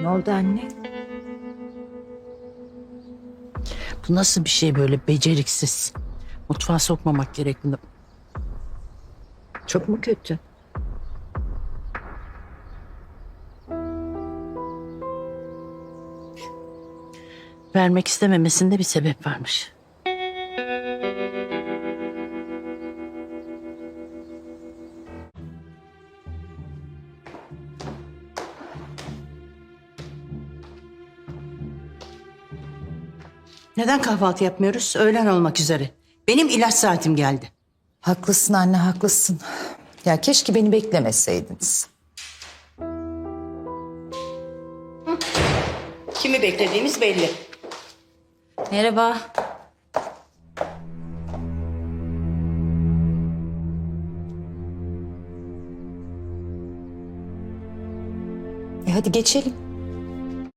Ne oldu anne? Bu nasıl bir şey böyle beceriksiz? Mutfağa sokmamak gerekli. Çok mu kötü? Vermek istememesinde bir sebep varmış. Neden kahvaltı yapmıyoruz? Öğlen olmak üzere. Benim ilaç saatim geldi. Haklısın anne haklısın. Ya keşke beni beklemeseydiniz. Kimi beklediğimiz belli. Merhaba. E hadi geçelim.